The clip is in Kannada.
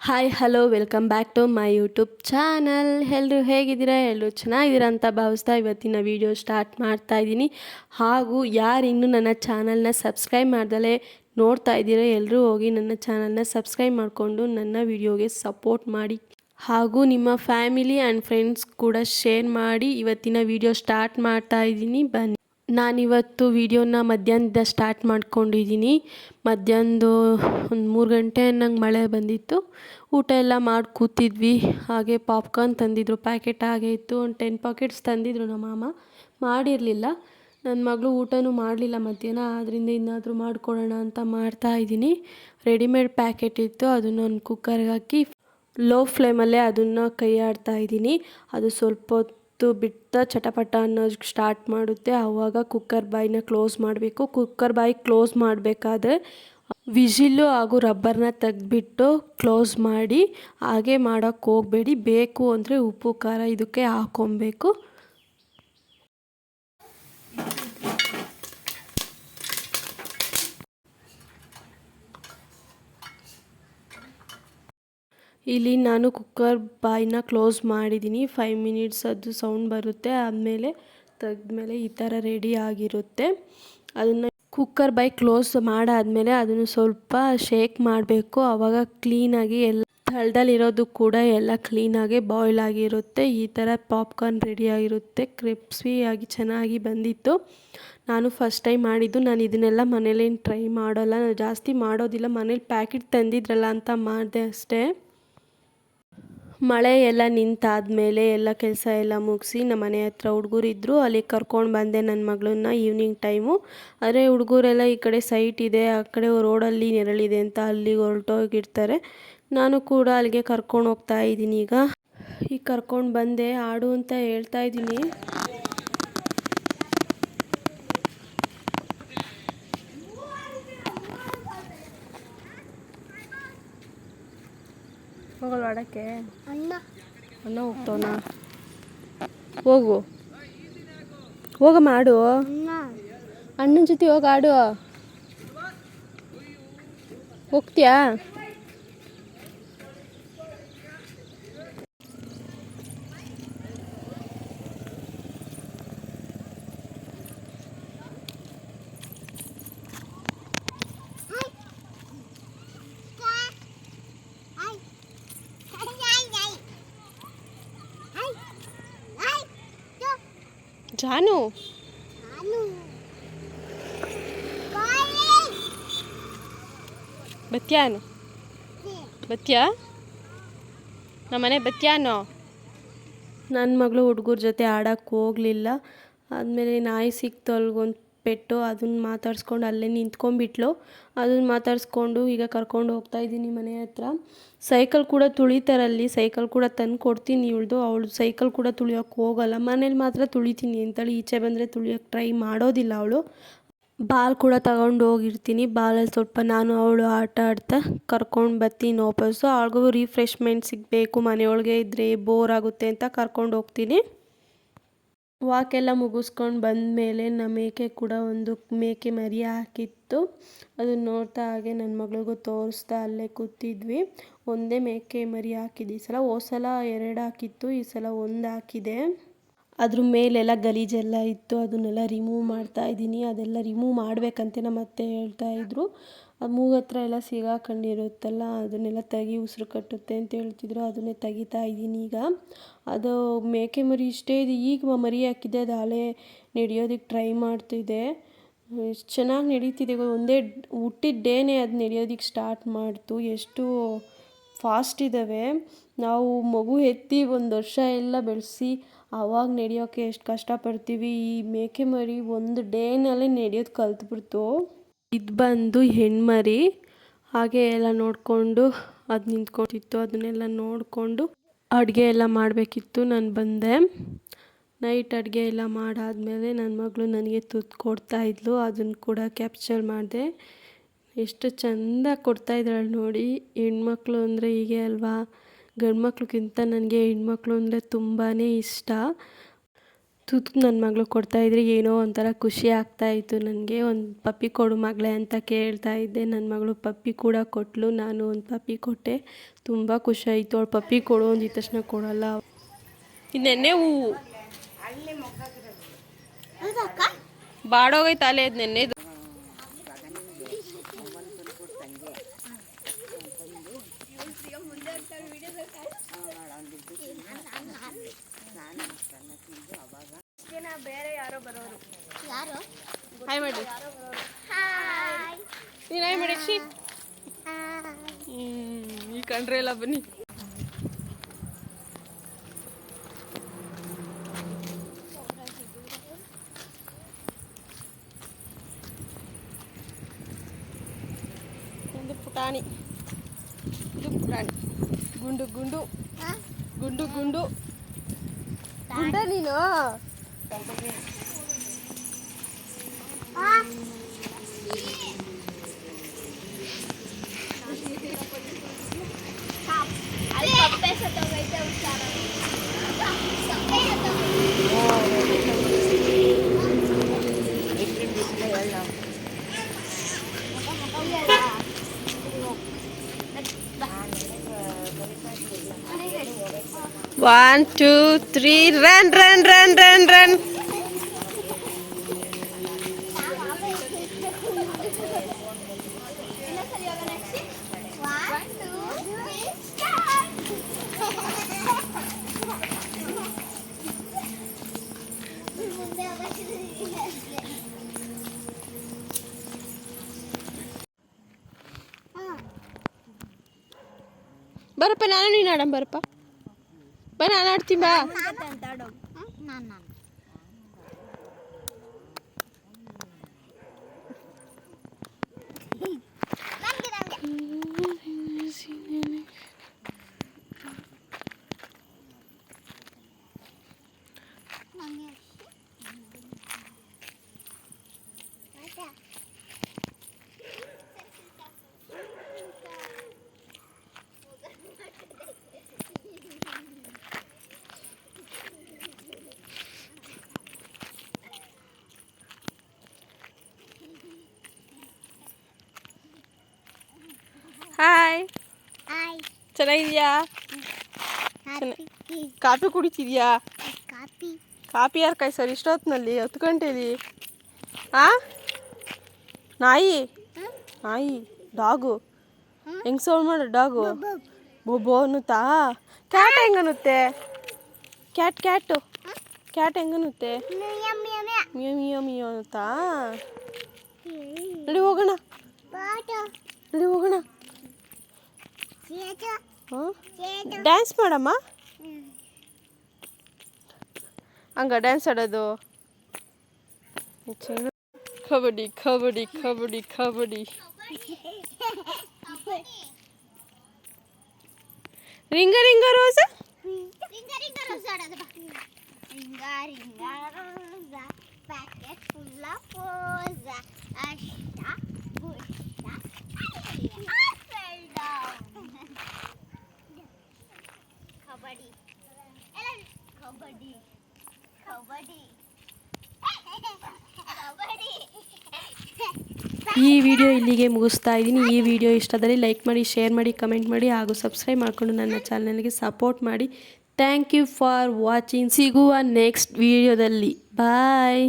Hi hello welcome back to my YouTube channel ಎಲ್ಲರೂ ಹೇಗಿದ್ದೀರಾ? ಎಲ್ಲರೂ ಚೆನ್ನಾಗಿದ್ದೀರಾ ಅಂತ ಭಾವಿಸ್ತಾ ಇವತ್ತಿನ ವಿಡಿಯೋ ಸ್ಟಾರ್ಟ್ ಮಾಡ್ತಾ ಇದ್ದೀನಿ. ಹಾಗೂ ಯಾರು ಇನ್ನೂ ನನ್ನ ಚಾನಲ್ನ ಸಬ್ಸ್ಕ್ರೈಬ್ ಮಾಡ್ದಲೇ ನೋಡ್ತಾ ಇದ್ದೀರಾ ಎಲ್ಲರೂ ಹೋಗಿ ನನ್ನ ಚಾನಲ್ನ ಸಬ್ಸ್ಕ್ರೈಬ್ ಮಾಡಿಕೊಂಡು ನನ್ನ ವಿಡಿಯೋಗೆ ಸಪೋರ್ಟ್ ಮಾಡಿ. ಹಾಗೂ ನಿಮ್ಮ ಫ್ಯಾಮಿಲಿ ಆ್ಯಂಡ್ ಫ್ರೆಂಡ್ಸ್ ಕೂಡ ಶೇರ್ ಮಾಡಿ ಇವತ್ತಿನ ವಿಡಿಯೋ ಸ್ಟಾರ್ಟ್ ಮಾಡ್ತಾ ಇದ್ದೀನಿ. ಬನ್ನಿ. ನಾನಿವತ್ತು ವೀಡಿಯೋನ ಮಧ್ಯಾಹ್ನದ ಸ್ಟಾರ್ಟ್ ಮಾಡ್ಕೊಂಡಿದ್ದೀನಿ. ಮಧ್ಯಾಹ್ನದ್ದು ಒಂದು ಮೂರು ಗಂಟೆ ಅನ್ನಂಗೆ ಮಳೆ ಬಂದಿತ್ತು. ಊಟ ಎಲ್ಲ ಮಾಡಿ ಕೂತಿದ್ವಿ. ಹಾಗೆ ಪಾಪ್ಕಾರ್ನ್ ತಂದಿದ್ರು. ಪ್ಯಾಕೆಟ್ ಹಾಗೆ ಇತ್ತು. ಒಂದು ಟೆನ್ ಪಾಕೆಟ್ಸ್ ತಂದಿದ್ರು ನಮ್ಮ ಮಾಮ. ಮಾಡಿರಲಿಲ್ಲ. ನನ್ನ ಮಗಳು ಊಟನೂ ಮಾಡಲಿಲ್ಲ ಮಧ್ಯಾಹ್ನ. ಆದ್ದರಿಂದ ಇನ್ನಾದರೂ ಮಾಡಿಕೊಡೋಣ ಅಂತ ಮಾಡ್ತಾ ಇದ್ದೀನಿ. ರೆಡಿಮೇಡ್ ಪ್ಯಾಕೆಟ್ ಇತ್ತು. ಅದನ್ನು ಒಂದು ಕುಕ್ಕರ್ಗೆ ಹಾಕಿ ಲೋ ಫ್ಲೇಮಲ್ಲೇ ಅದನ್ನು ಕೈ ಆಡ್ತಾ ಇದ್ದೀನಿ. ಅದು ಸ್ವಲ್ಪ ಹೊತ್ತು ಬಿಟ್ಟ ಚಟಪಟ ಅನ್ನೋದು ಸ್ಟಾರ್ಟ್ ಮಾಡುತ್ತೆ. ಆವಾಗ ಕುಕ್ಕರ್ ಬಾಯಿನ ಕ್ಲೋಸ್ ಮಾಡಬೇಕು. ಕುಕ್ಕರ್ ಬಾಯಿ ಕ್ಲೋಸ್ ಮಾಡಬೇಕಾದ್ರೆ ವಿಜಿಲ್ಲು ಹಾಗೂ ರಬ್ಬರ್ನ ತೆಗೆದ್ಬಿಟ್ಟು ಕ್ಲೋಸ್ ಮಾಡಿ, ಹಾಗೆ ಮಾಡೋಕ್ಕೆ ಹೋಗಬೇಡಿ. ಬೇಕು ಅಂದರೆ ಉಪ್ಪು, ಖಾರ ಇದಕ್ಕೆ ಹಾಕ್ಕೊಬೇಕು ಇಲ್ಲಿ ನಾನು ಕುಕ್ಕರ್ ಬಾಯ್ನ ಕ್ಲೋಸ್ ಮಾಡಿದ್ದೀನಿ. ಫೈವ್ ಮಿನಿಟ್ಸ್ ಅದು ಸೌಂಡ್ ಬರುತ್ತೆ. ಆದಮೇಲೆ ತೆಗೆದ್ಮೇಲೆ ಈ ಥರ ರೆಡಿ ಆಗಿರುತ್ತೆ. ಅದನ್ನು ಕುಕ್ಕರ್ ಬಾಯ್ ಕ್ಲೋಸ್ ಮಾಡಾದಮೇಲೆ ಅದನ್ನು ಸ್ವಲ್ಪ ಶೇಕ್ ಮಾಡಬೇಕು. ಆವಾಗ ಕ್ಲೀನಾಗಿ ಎಲ್ಲ ತಳದಲ್ಲಿರೋದು ಕೂಡ ಎಲ್ಲ ಕ್ಲೀನಾಗಿ ಬಾಯ್ಲ್ ಆಗಿರುತ್ತೆ. ಈ ಥರ ಪಾಪ್ಕಾರ್ನ್ ರೆಡಿಯಾಗಿರುತ್ತೆ ಕ್ರಿಪ್ಸಿಯಾಗಿ ಚೆನ್ನಾಗಿ ಬಂದಿತ್ತು. ನಾನು ಫಸ್ಟ್ ಟೈಮ್ ಮಾಡಿದ್ದು. ನಾನು ಇದನ್ನೆಲ್ಲ ಮನೇಲೇನು ಟ್ರೈ ಮಾಡೋಲ್ಲ. ನಾನು ಜಾಸ್ತಿ ಮಾಡೋದಿಲ್ಲ. ಮನೇಲಿ ಪ್ಯಾಕೆಟ್ ತಂದಿದ್ರಲ್ಲ ಅಂತ ಮಾಡಿದೆ ಅಷ್ಟೇ. ಮಳೆ ಎಲ್ಲ ನಿಂತಾದ್ಮೇಲೆ ಎಲ್ಲ ಕೆಲಸ ಎಲ್ಲ ಮುಗಿಸಿ ನಮ್ಮ ಮನೆ ಹತ್ರ ಹುಡುಗರಿದ್ದರು ಅಲ್ಲಿ ಕರ್ಕೊಂಡು ಬಂದೆ ನನ್ನ ಮಗಳನ್ನ ಈವ್ನಿಂಗ್ ಟೈಮು ಆದರೆ ಹುಡುಗರೆಲ್ಲ ಈ ಕಡೆ ಸೈಟ್ ಇದೆ, ಆ ಕಡೆ ರೋಡಲ್ಲಿ ನೆರಳಿದೆ ಅಂತ ಅಲ್ಲಿಗೆ ಹೊರಟೋಗಿರ್ತಾರೆ. ನಾನು ಕೂಡ ಅಲ್ಲಿಗೆ ಕರ್ಕೊಂಡು ಹೋಗ್ತಾ ಇದ್ದೀನಿ ಈಗ. ಈಗ ಕರ್ಕೊಂಡು ಬಂದೆ, ಆಡು ಅಂತ ಹೇಳ್ತಾ ಇದ್ದೀನಿ. ಹೋಗಲ್ವ ಆಡೋಕ್ಕೆ? ಅಣ್ಣ. ಅಣ್ಣ ಹೋಗ್ತವನ? ಹೋಗು. ಹೋಗಮ್ಮ ಆಡು. ಅಣ್ಣ. ಅಣ್ಣನ ಜೊತೆ ಹೋಗಿ ಆಡು. ಹೋಗ್ತೀಯಾ? ಜಾನು. ಬತ್ಯಾನು ಬತ್ಯಾ ನಮ್ಮನೆ ಬತ್ಯಾನು ನನ್ನ ಮಗಳು ಹುಡುಗರ ಜೊತೆ ಆಡೋಕ್ಕೆ ಹೋಗಲಿಲ್ಲ. ಆದಮೇಲೆ ನಾಯಿ ಸಿಕ್ತು ಅಲ್ಗೊಂದು ಪೆಟ್ಟು ಅದನ್ನ ಮಾತಾಡ್ಸ್ಕೊಂಡು ಅಲ್ಲೇ ನಿಂತ್ಕೊಂಡ್ಬಿಟ್ಲು. ಅದನ್ನ ಮಾತಾಡಿಸ್ಕೊಂಡು ಈಗ ಕರ್ಕೊಂಡು ಹೋಗ್ತಾ ಇದ್ದೀನಿ ಮನೆ ಹತ್ರ. ಸೈಕಲ್ ಕೂಡ ತುಳಿತಾರಲ್ಲಿ ಸೈಕಲ್ ಕೂಡ ತಂದು ಕೊಡ್ತೀನಿ ಇವಳ್ದು. ಅವಳು ಸೈಕಲ್ ಕೂಡ ತುಳಿಯೋಕ್ಕೆ ಹೋಗಲ್ಲ. ಮನೇಲಿ ಮಾತ್ರ ತುಳಿತೀನಿ. ಅಂತೇಳಿ ಈಚೆ ಬಂದರೆ ತುಳಿಯೋಕ್ಕೆ ಟ್ರೈ ಮಾಡೋದಿಲ್ಲ ಅವಳು. ಬಾಲ್ ಕೂಡ ತಗೊಂಡು ಹೋಗಿರ್ತೀನಿ. ಬಾಲಲ್ಲಿ ಸ್ವಲ್ಪ ನಾನು ಅವಳು ಆಟ ಆಡ್ತಾ ಕರ್ಕೊಂಡು ಬರ್ತೀನಿ ವಾಪಸ್ಸು. ಅವಳಿಗೂ ರಿಫ್ರೆಶ್ಮೆಂಟ್ ಸಿಗಬೇಕು. ಮನೆಯೊಳಗೆ ಇದ್ದರೆ ಬೋರ್ ಆಗುತ್ತೆ ಅಂತ ಕರ್ಕೊಂಡು ಹೋಗ್ತೀನಿ. ವಾಕೆಲ್ಲ ಮುಗಿಸ್ಕೊಂಡು ಬಂದಮೇಲೆ ನಮ್ಮ ಮೇಕೆ ಕೂಡ ಒಂದು ಮೇಕೆ ಮರಿ ಹಾಕಿತ್ತು. ಅದನ್ನ ನೋಡ್ತಾ ಹಾಗೆ ನನ್ನ ಮಗಳಿಗೂ ತೋರಿಸ್ತಾ ಅಲ್ಲೇ ಕೂತಿದ್ವಿ. ಒಂದೇ ಮೇಕೆ ಮರಿ ಹಾಕಿದ್ದು ಈ ಸಲ ಓ ಸಲ ಎರಡು ಹಾಕಿತ್ತು, ಈ ಸಲ ಒಂದು ಹಾಕಿದೆ. ಅದ್ರ ಮೇಲೆಲ್ಲ ಗಲೀಜೆಲ್ಲ ಇತ್ತು. ಅದನ್ನೆಲ್ಲ ರಿಮೂವ್ ಮಾಡ್ತಾ ಇದ್ದೀನಿ. ಅದೆಲ್ಲ ರಿಮೂವ್ ಮಾಡಬೇಕಂತೆ ನಮ್ಮ ಅತ್ತೆ ಹೇಳ್ತಾ ಇದ್ರು. ಆ ಮೂಗು ಹತ್ರ ಎಲ್ಲ ಸಿಗಾಕೊಂಡಿರುತ್ತಲ್ಲ ಅದನ್ನೆಲ್ಲ ತೆಗಿ ಉಸಿರು ಕಟ್ಟುತ್ತೆ ಅಂತ ಹೇಳ್ತಿದ್ರು. ಅದನ್ನೇ ತೆಗಿತಾ ಇದ್ದೀನಿ ಈಗ. ಅದು ಮೇಕೆ ಮರಿ ಇಷ್ಟೇ ಇದೆ. ಈಗ ಮರಿ ಹಾಕಿದೆ ಅದು ಹಳೆ ನಡೆಯೋದಕ್ಕೆ ಟ್ರೈ ಮಾಡ್ತಿದೆ ಎಷ್ಟು ಚೆನ್ನಾಗಿ ನಡೀತಿದೆ ಒಂದೇ ಹುಟ್ಟಿದ ಡೇನೇ ಅದು ನಡೆಯೋದಕ್ಕೆ ಸ್ಟಾರ್ಟ್ ಮಾಡ್ತು. ಎಷ್ಟು ಫಾಸ್ಟ್ ಇದ್ದಾವೆ ನಾವು ಮಗು ಎತ್ತಿ ಒಂದು ವರ್ಷ ಎಲ್ಲ ಬೆಳೆಸಿ ಆವಾಗ ನಡೆಯೋಕ್ಕೆ ಎಷ್ಟು ಕಷ್ಟಪಡ್ತೀವಿ ಈ ಮೇಕೆ ಮರಿ ಒಂದು ಡೇನಲ್ಲೇ ನಡೆಯೋದು ಕಲ್ತ್ಬಿಡ್ತು. ಇದು ಬಂದು ಹೆಣ್ಮರಿ, ಹಾಗೆ ಎಲ್ಲ ನೋಡಿಕೊಂಡು ಅದು ನಿಂತ್ಕೊಂಡಿತ್ತು ಅದನ್ನೆಲ್ಲ ನೋಡಿಕೊಂಡು ಅಡುಗೆ ಎಲ್ಲ ಮಾಡಬೇಕಿತ್ತು. ನಾನು ಬಂದೆ. ನೈಟ್ ಅಡುಗೆ ಎಲ್ಲ ಮಾಡಾದಮೇಲೆ ನನ್ನ ಮಗಳು ನನಗೆ ತುತ್ತು ಕೊಡ್ತಾ ಇದ್ಲು. ಅದನ್ನು ಕೂಡ ಕ್ಯಾಪ್ಚರ್ ಮಾಡಿದೆ. ಎಷ್ಟು ಚಂದ ಕೊಡ್ತಾ ಇದ್ದಾಳೆ ನೋಡಿ. ಹೆಣ್ಮಕ್ಳು ಅಂದರೆ ಹೀಗೆ ಅಲ್ವಾ? ಗಂಡು ಮಕ್ಳಿಗಿಂತ ನನಗೆ ಹೆಣ್ಮಕ್ಳು ಅಂದರೆ ತುಂಬಾ ಇಷ್ಟ. ತುತ್ತು ನನ್ನ ಮಗಳು ಕೊಡ್ತಾಯಿದ್ರೆ ಏನೋ ಒಂಥರ ಖುಷಿ ಆಗ್ತಾಯಿತ್ತು ನನಗೆ ಒಂದು ಪಪ್ಪಿ ಕೊಡು ಮಗಳೇ ಅಂತ ಕೇಳ್ತಾ ಇದ್ದೆ. ನನ್ನ ಮಗಳು ಪಪ್ಪಿ ಕೂಡ ಕೊಟ್ಟಳು ನಾನು ಒಂದು ಪಪ್ಪಿ ಕೊಟ್ಟೆ. ತುಂಬ ಖುಷಿ ಆಯಿತು. ಅವಳು ಪಪ್ಪಿ ಕೊಡು ಅಂದಿದ ತಕ್ಷಣ ಕೊಡಲ್ಲ. ನೆನ್ನೆ ಹೂವು ಬಾಡೋಗೈತೆ ಅಲ್ಲೇ ಅದು ನೆನ್ನೆದು ಯಾರು ಹಾಯ್ ಮಾಡಿ ಹಾಯ್ ನೀನು ಹಾಯ್ ಮಾಡಿ ಶ್ರೀ ಈ ಕಂಡ್ರೆ ಎಲ್ಲ ಬನ್ನಿ. ಪುಟಾಣಿ. ಇದು ಪುಟಾಣಿ. ಗುಂಡು ಗುಂಡು. ಗುಂಡು ಗುಂಡು. ಗುಂಡ ನೀನು ಅಲ್ಲಿ ಕಪ್ಪೆ ಸತ್ತೋಗೈತೆ ಹುಷಾರು One, two, three, start! ಮುಂದೆ ಹೋಗಕ್ಕೆ ಬರಪ್ಪ ನಾನು ನೀನು ಆಡಂ ಬರಪ್ಪ ಬಾ ನಾನು ಆಡ್ತೀನಿ ಬಾ ನಾನು ನಾನು ನಮ್ಗೆ ನಮ್ಗೆ ನಮ್ಗೆ ಮತ್ತೆ ಹಾಯ್ ಹಾಯ್ ಚೆನ್ನಾಗಿದ್ಯಾ? ಕಾಫಿ. ಕುಡಿತಿದ್ಯಾ? ಕಾಫಿ. ಯಾರು ಕಾಯಿ ಸರ್? ಇಷ್ಟೊತ್ತಿನಲ್ಲಿ ಹತ್ತು ಗಂಟೆಲಿ. ಆ? ನಾಯಿ? ನಾಯಿ? ಡಾಗು? ಹೆಂಗ್ ಸೌಂಡ್ ಮಾಡು ಡಾಗು? ಬೊಬ್ಬೋ. ಅನ್ನುತ್ತಾ? ಕ್ಯಾಟ್ ಹೆಂಗನ್ನುತ್ತೆ ಕ್ಯಾಟ್ ಕ್ಯಾಟು ಕ್ಯಾಟ್ ಹೆಂಗನ್ನುತ್ತೆ ಮಿಯೋ ಮಿಯೋ ಮಿಯೋ ಅನ್ನುತ್ತಾ? ನಡಿ ಹೋಗೋಣ. ನಡಿ ಹೋಗೋಣ. ಡ್ಯಾನ್ಸ್ ಮಾಡಮ್ಮ? ಹಂಗ ಡ್ಯಾನ್ಸ್ ಆಡೋದು? Kabaddi kabaddi kabaddi kabaddi. Ringa ringa roses ringa ringa roses ಆಡೋದು ಬಾ. Ringa ringa roses packet full of roses ಅಷ್ಟ ಪುಷ್ಟ ಕಬಡ್ಡಿ ಎಲ್ಲ ಕಬಡ್ಡಿ. ಕಬಡ್ಡಿ. ಈ ವಿಡಿಯೋ ಇಲ್ಲಿಗೆ ಮುಗಿಸ್ತಾ ಇದ್ದೀನಿ. ಈ ವಿಡಿಯೋ ಇಷ್ಟದಲ್ಲಿ ಲೈಕ್ ಮಾಡಿ, ಶೇರ್ ಮಾಡಿ, ಕಮೆಂಟ್ ಮಾಡಿ ಹಾಗೂ ಸಬ್ಸ್ಕ್ರೈಬ್ ಮಾಡಿಕೊಂಡು ನನ್ನ ಚಾನಲ್ಗೆ ಸಪೋರ್ಟ್ ಮಾಡಿ. Thank you for watching. ಸಿಗುವ ನೆಕ್ಸ್ಟ್ ವಿಡಿಯೋದಲ್ಲಿ. ಬಾಯ್.